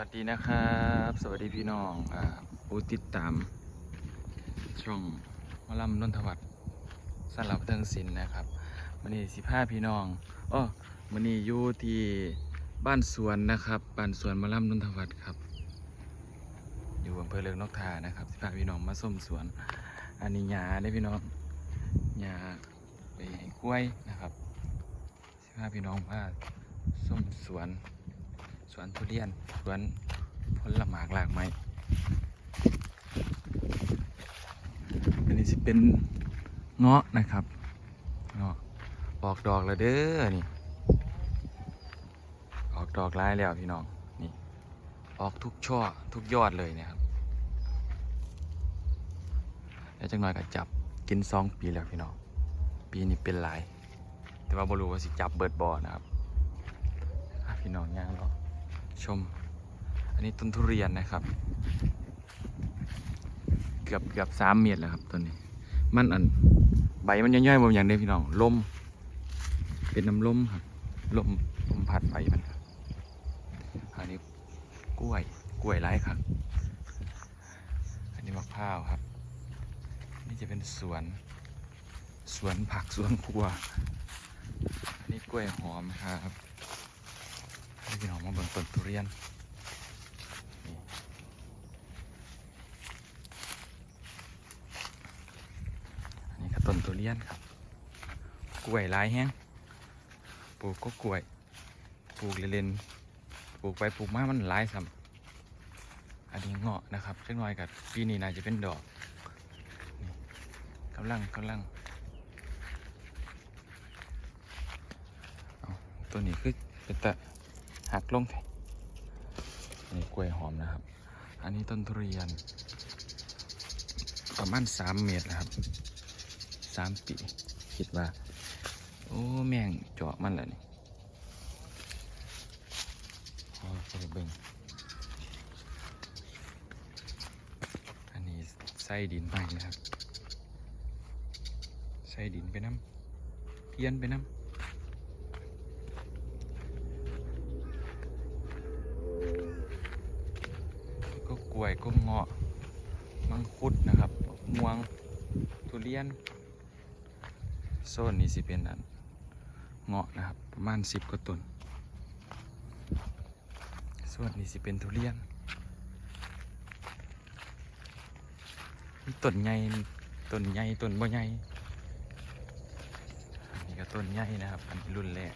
วัสดีนะครับ สวัสดีพี่น้องอผู้ติดตาม ช่องมอลำนนทวัฒน์สลับเทิงศิลป์นะครับมันนี้สิบห้าพี่น้องอ้อมันนี้อยู่ที่บ้านสวนนะครับบ้านสวนมอลำนนทวัฒน์ครับ อยู่อำเภอเลืองนกทานะครับสิบห้าพี่น้องมาส้มสวน อันนี้หญ้าได้พี่น้องหญ้าไปให้กล้วยนะครับสิบห้าพี่น้องพาส้มสวน สวนทุเรียน สวนผลหมากหลากไม้อันนี้สิเป็นเงาะนะครับเงาะออกดอกแล้วเด้อนี่ ออกดอกร้ายแล้วพี่น้องนี่ออกทุกช่อทุกยอดเลยนะครับแล้วจังหน่อยก็จับกินซองปีแล้วพี่น้องปีนี้เป็นหลาย แต่ว่าบรูว่าสิจับเบิดบอนะครับพี่น้องย่างเนาะ ชม อันนี้ต้นทุเรียนนะครับ เกือบเกือบสามเมตรแล้วครับต้นนี้ มันอันใบมันย่อยๆบางอย่างเดียพี่น้องลม เป็นน้ำลมครับลมลมพัดใบมันครับอันนี้กล้วยกล้วยไร้ครับ อันนี้มะพร้าวครับ นี่จะเป็นสวนสวนผักสวนครัว อันนี้กล้วยหอมครับ พี่น้องมาเบิ่งต้นทุเรียนอันนี้ก็ต้นทุเรียนครับ กล้วยลายแห้งปลูกก็กล้วย ปลูกเล่นๆปลูกไปปลูกมามันหลายซ้ำอันนี้เงาะนะครับเล็กน้อยกับปีนี้น่าจะเป็นดอกกำลังกำลังตัวนี้คือเป็นตะ หักลงแท้นี่กล้วยหอมนะครับ อันนี้ต้นทุเรียน ประมาณสามเมตรนะครับสามปีคิดว่า โอ้แม่งเจาะมันแล้วนี่เอาไปเบิ่งอันนี้ใส่ดินไปนะครับ ใส่ดินไปน้ำเพี้ยนไปน้ำ ก็กล้วยก็เงาะมังคุดนะครับม่วง ทุเรียน โซนนี้สิเป็นอันเงาะนะครับ ประมาณสิบกว่าต้นส่วนนี้สิเป็นทุเรียนต้นใหญ่ต้นใหญ่ต้นบ่ใหญ่อันนี้ก็ต้นใหญ่นะครับ อันนี้รุ่นแรก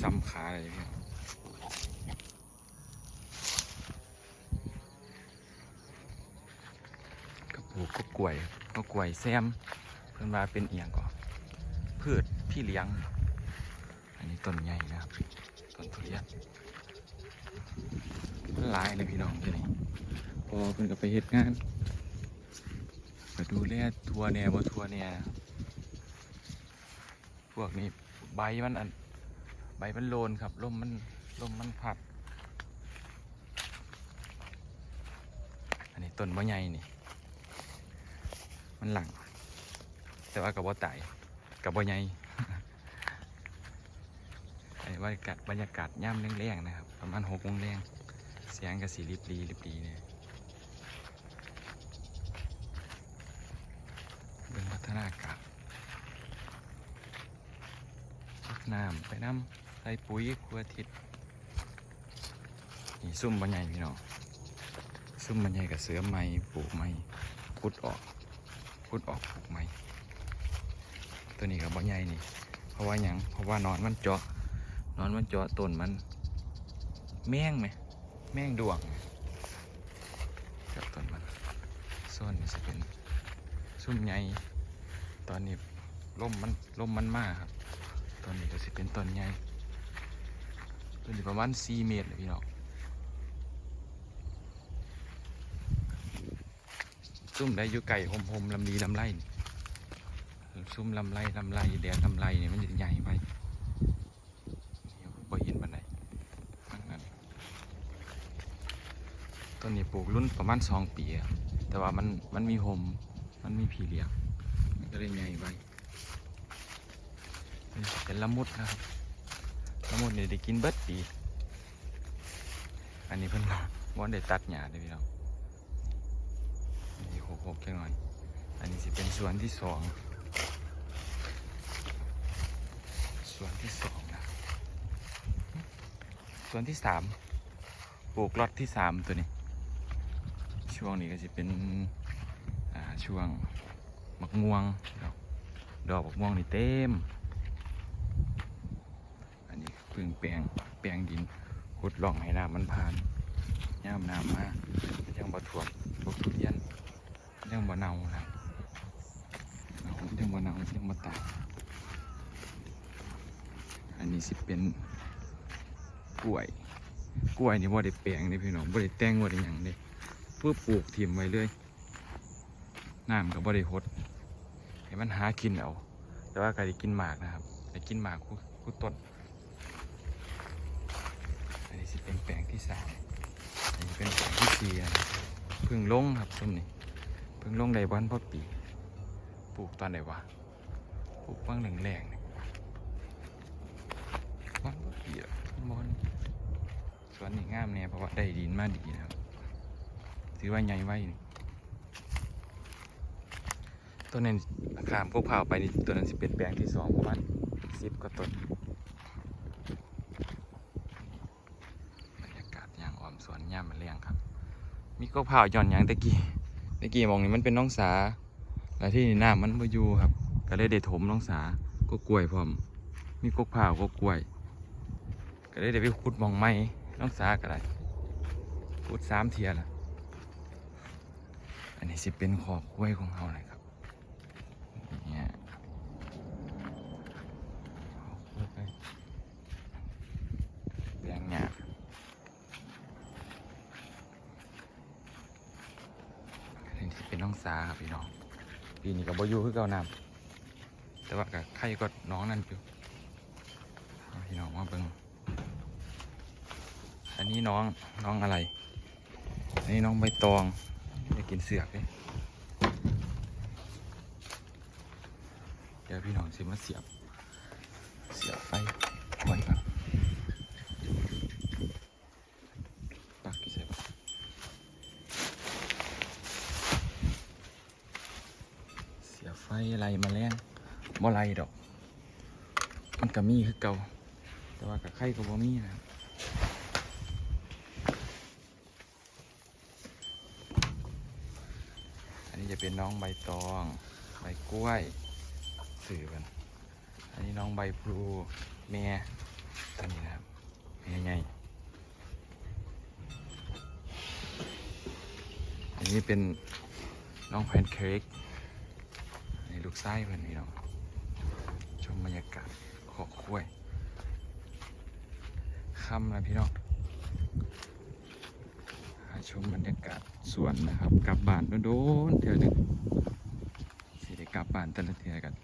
ซ้ำขาเลยพี่น้อง ก็กล้วยก็กล้วยแซม เพิ่นว่าเป็นเอียงก่อนพืชพี่เลี้ยง อันนี้ต้นใหญ่นะครับต้นทุเรียนหลายเลยพี่น้องเดี๋ยวนี้พอเพิ่นก็ไปเฮ็ดงานไปดูแลทัวแน่บ่ทัวแน่พวกนี้ใบมันอันใบมันโลนครับลมมันลมมันพัด อันนี้ต้นบ่ใหญ่นี่ มันหลัง แต่ว่ากับว่าตายกับว่าใหญ่ไอ้บรรยากาศบรรยากาศย่ำแรงๆนะครับ ประมาณหกโมงแรงเสียงกับสีริบรีริบรีเนี่ยเป็นพัฒนาการรดน้ำไปน้ำใส่ปุ๋ยครัวทิศนี่ซุ่มบรรยายพี่น้องซุ่มบรรยายกับเสือไม้ปลูกไม้พุดออก พุดออกปลูกไม้ตัวนี้กับบ่ใหญ่นี่ เพราะว่าหยังเพราะว่านอนมันเจาะนอนมันเจาะต้นมัน แม่งไหมแม่งดวงกับต้นมันส่วนนี้จะเป็นซุ่มใหญ่ตอนนี้ลมมันลมมันมากครับ ตอนนี้ก็จะเป็นต้นใหญ่ต้นนี้ประมาณสี่เมตรเลยพี่น้อง ซุ่มได้อยู่ไก่หมๆลำดีลำไรนี่ซุ่มลำไรลำไรแดดลำไรเนี่ยมันจะใหญ่ไปบ่เห็นบันไดข้างนั้นต้นนี้ปลูกรุ่นประมาณสองปีอะแต่ว่ามันมันมีหมมันมีผีเหลียงมันก็เลยใหญ่ไปเป็นละมุดนะครับละมุดเนี่ยได้กินเบิดปี อันนี้เพิ่นว่ได้ตัดหญ้าเลยพี่น้อง นี่หกแค่หน่อย อันนี้สิเป็นสวนที่สองสวนที่สองนะสวนที่สามปลูกล็อตที่สามตัวนี้ ช่วงนี้ก็จะเป็นช่วงมักม่วงดอกดอกมักม่วงนี่เต็ม อันนี้เพึ่งแปลงแปลงดินขุดหล่องให้น้ำมันผ่านย่ามน้ำมายังบ่ถ่วมพวกทุเรียนยัง บ่เน่าครับเน่ายังบ่เน่ายังบ่ตายอันนี้สิเป็นกล้วย กล้วยนี่บ่ได้แปลงนี่พี่น้องบ่ได้แต่งบ่ได้หยังเด้เพื่อปลูกถิ่มไว้เลยน้ำก็บ่ได้หดให้มันหากินเอา แต่ว่าก็ได้กินหมากนะครับได้กินหมากคู่คู่ต้นอันนี้สิเป็นแปลงที่สามอันนี้เป็นแปลงที่สี่นะครับเพึ่งลงครับต้นนี้ เพึ่งลงได้บ้านพ่อปี ปลูกตอนไหนวะ ปลูกบ้างหนึ่งแรงนี่บ้านพ่อปีอะบอนสวนนี่งามเนี่ยเพราะว่าได้ดินมาดีนะครับถือว่าใหญ่ไว้นี่ต้นนั้นขามพวกเผาไปนี่ตัวนั้นสิเป็นแปลงที่สองประมาณสิบกว่าต้นบรรยากาศอย่างอ่อมสวนย่ามมาเลี้ยงครับ มีกกเผาหย่อนยางตะกี้ ตะกี้มองนี่มันเป็นน้องสา แล้วที่นี่น้ำมันมาอยู่ครับ ก็เลยได้ถมน้องสา ก็กล้วยพร้อม มีกกเผาก็กล้วย ก็เลยได้ไปขุดมองไม้น้องสาก็ได้ขุดสามเทียละอันนี้สิเป็นขอบกล้วยของเขาเลยครับเนี่ยขอบกล้วยแปลงหญ้า อั น้องสาครับพี่น้องปีนี้กับบอยูคือเก่าน้ำแต่ว่ากับใครก็น้องนั่นอยู่พี่น้องมาเบิ่งอันนี้น้องน้องอะไร อันนี้น้องใบตองได้กินเสือกเลยเดี๋ยวพี่น้องสิมาเสียบ เสียบไฟไว้ก่อนปักกี่ใส่ปะ เสีย ไรมาแรงบ่ไรดอก มันก็มีคือเก่า แต่ว่ากับไข่ก็บ่มีนะครับอันนี้จะเป็นน้องใบตอง ใบกล้วยสื่อกันอันนี้น้องใบพลูแม่อันนี้นะครับแม่ใหญ่อันนี้เป็นน้องแพนเค้ก กไส้เพื่อนพี่น้องชมบรรยากาศขอคุ้ยค่ำแล้วพี่น้องหาชมบรรยากาศสวนนะครับ กลับบ้านโดนๆเทื่อหนึงสิได้กลับบ้านแต่ละเทื่อกัน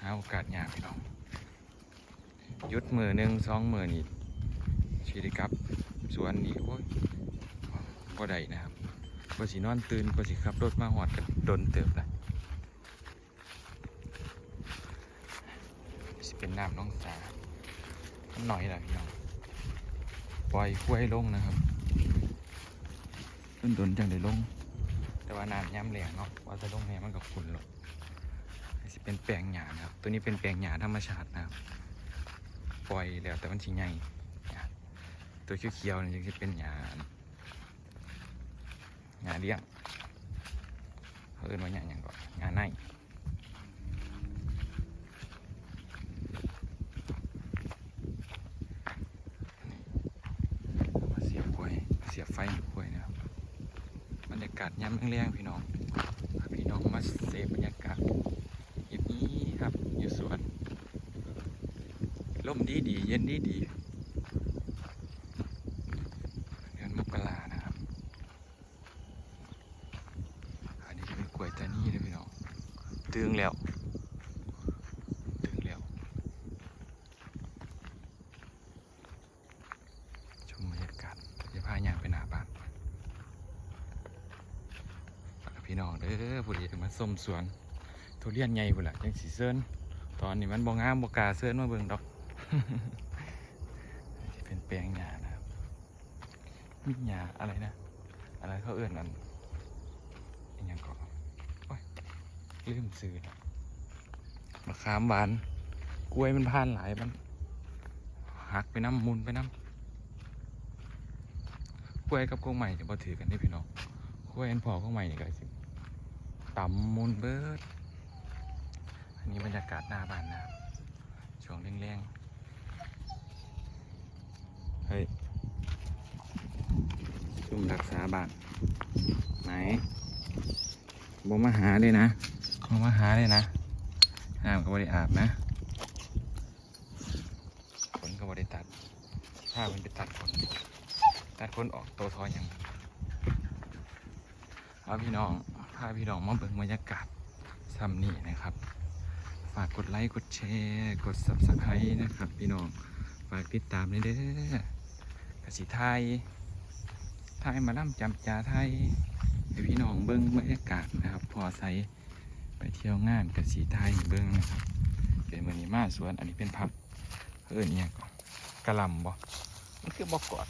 หาโอกาสยากพี่น้องยุดมือหนึ่งสองมือนี่สิได้กลับสวนนี่โอ้ยก็ได้นะครับก็สินอนตื่นก็สิขับรถมาหอดกันโดนเติบนะ สิ เป็นน้ำน้องสานหน่อยแหละพี่น้องปล่อยกล้วยลงนะครับต้นดนจังได้ลง แต่ว่าน้ำย้ำแรงเนาะว่าจะลงแหมันกับคุณหรอกสิเป็นแปลงหญ้านะครับ ตัวนี้เป็นแปลงหญ้าธรรมชาตินะครับปล่อยแล้วแต่มันชิใหญ่ตัวเขียวๆนี่จะเป็นหญ้าหญ้าเลี้ยงเขาเอิ้นว่าหญ้าอย่างก่อนหญ้าใน มาเสียบกล้วยเสียบไฟกล้วยนะครับบรรยากาศย่ำแรงๆพี่น้องพี่น้องมาเสพบรรยากาศอย่างนี้ครับอยู่สวนลมดีดีเย็นดีดีอนมกรานะครับ อันนี้จะเป็นกล้วยตานีเลยพี่น้องตึงแล้วตึงแล้ว ชมบรรยากาศจะพาย่างไปหน้าบ้านฝากพี่น้องเด้อผู้ที่มา ส้มสวน ทุเรียนใหญ่พุ่นละจังสีเซินตอนนี้มันบ่งามบ่กาเซินมาเบิ่งดอกที่เป็นแปลงหญ้านะครับมีหยาอะไรนะอะไรเขาเอื่นอันอันยังก็โอ้ยลืมซื้อนะมะขามหวาน กล้วยมันพานหลายมันหักไปน้ำมุนไปน้ำกล้วยกับกงใหม่จะบ่ถือกันได้พี่น้องกล้วยอันพอกงใหม่นี่ก็สิ ต่ำมุนเบิร์ดอันนี้บรรยากาศหน้าบ้านนะครับช่วงแรงๆ เฮ้ยซุ่มรักษาบ้านไหนบ่มาหาเลยนะบ่มาหาเลยนะน้ำก็บ่ได้อาบนะขนก็บ่ได้ตัดผ้ามันไปตัดขนตัดขนออกตัวทอหยังเอาพี่น้อง พาพี่น้องมาเบิ่งบรรยากาศซ้ำนี่นะครับ ฝากกดไลค์กดแชร์กด subscribe นะครับ พี่น้องฝากติดตามเลยเด้อกสิไทยไทยมาล่ำจำจาไทยให้พี่น้องเบิ้งบรรยากาศนะครับ พอใส่ไปเที่ยวงานกสีไทยเบิ้งนะครับเป็นมือนี้มาสวน อันนี้เป็นพักเอิญเนี่ยก่อนกะลำบ่มันคือบอกกอด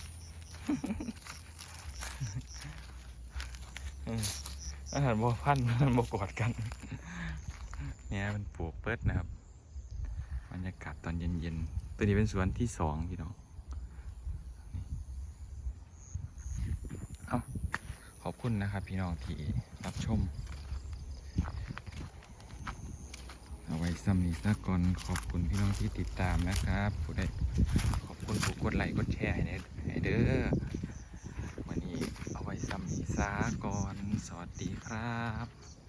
อาหารบ่พันมันบ่กอดกัน เนี่ยมันปลูกเปิดนะครับบรรยากาศตอนเย็นๆ ตัวนี้เป็นสวนที่สองพี่น้องเอาขอบคุณนะครับพี่น้องที่รับชม เอาไว้ซ้ำนี้ซะก่อนขอบคุณพี่น้องที่ติดตามนะครับผู้ใดขอบคุณผู้กดไลค์กดแชร์ให้เด้อ สาก่อนสวัสดีครับ